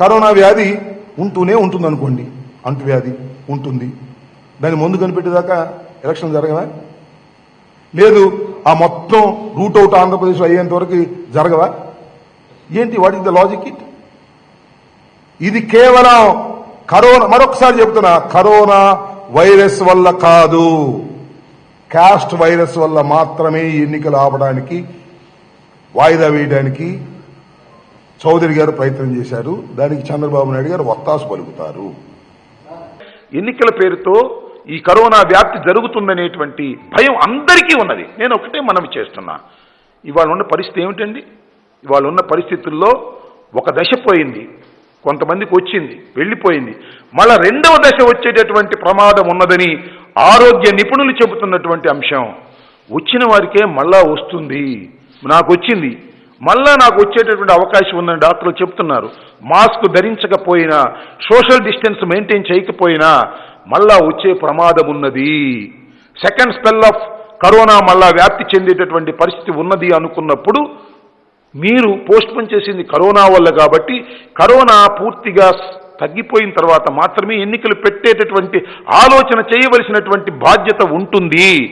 Corona వ్యాధి ఉంటూనే ఉంటుంది అనుకోండి అంటువ్యాధి ఉంటుంది. దాన్ని ముందు కనిపెట్టేదాకా ఎలక్షన్ జరగవా? లేదు ఆ మొత్తం రూట్ అవుట్ ఆంధ్రప్రదేశ్ అయ్యేంత వరకు జరగవా? ఏంటి what is the logic it? ఇది కేవలం కరోనా మరొకసారి చెప్తున్నా కరోనా వైరస్ వల్ల కాదు. క్యాస్ట్ వైరస్ వల్ల మాత్రమే ఎన్నికలు ఆపడానికి వాయిదా వేయడానికి చౌదరి గారు ప్రయత్నం చేశారు. దానికి చంద్రబాబు నాయుడు గారు వత్తాసు పలుకుతారు. ఎన్నికల పేరుతో ఈ కరోనా వ్యాప్తి జరుగుతుందనేటువంటి భయం అందరికీ ఉన్నది. నేను ఒకటే మనవి చేస్తున్నా. ఇవాళ ఉన్న పరిస్థితి ఏమిటండి? ఇవాళ ఉన్న పరిస్థితుల్లో ఒక దశ పోయింది. కొంతమందికి వచ్చింది వెళ్ళిపోయింది. మళ్ళా రెండవ దశ వచ్చేటటువంటి ప్రమాదం ఉన్నదని ఆరోగ్య నిపుణులు చెబుతున్నటువంటి అంశం. వచ్చిన వారికే మళ్ళా వస్తుంది. నాకు వచ్చింది. మళ్ళా నాకు వచ్చేటటువంటి అవకాశం ఉందని డాక్టర్లు చెప్తున్నారు. మాస్క్ ధరించకపోయినా సోషల్ డిస్టెన్స్ మెయింటైన్ చేయకపోయినా మళ్ళా వచ్చే ప్రమాదం ఉన్నది. సెకండ్ స్పెల్ ఆఫ్ కరోనా మళ్ళా వ్యాప్తి చెందేటటువంటి పరిస్థితి ఉన్నది అనుకున్నప్పుడు మీరు పోస్ట్ పోన్ చేసింది కరోనా వల్ల కాబట్టి కరోనా పూర్తిగా తగ్గిపోయిన తర్వాత మాత్రమే ఎన్నికలు పెట్టేటటువంటి ఆలోచన చేయవలసినటువంటి బాధ్యత ఉంటుంది.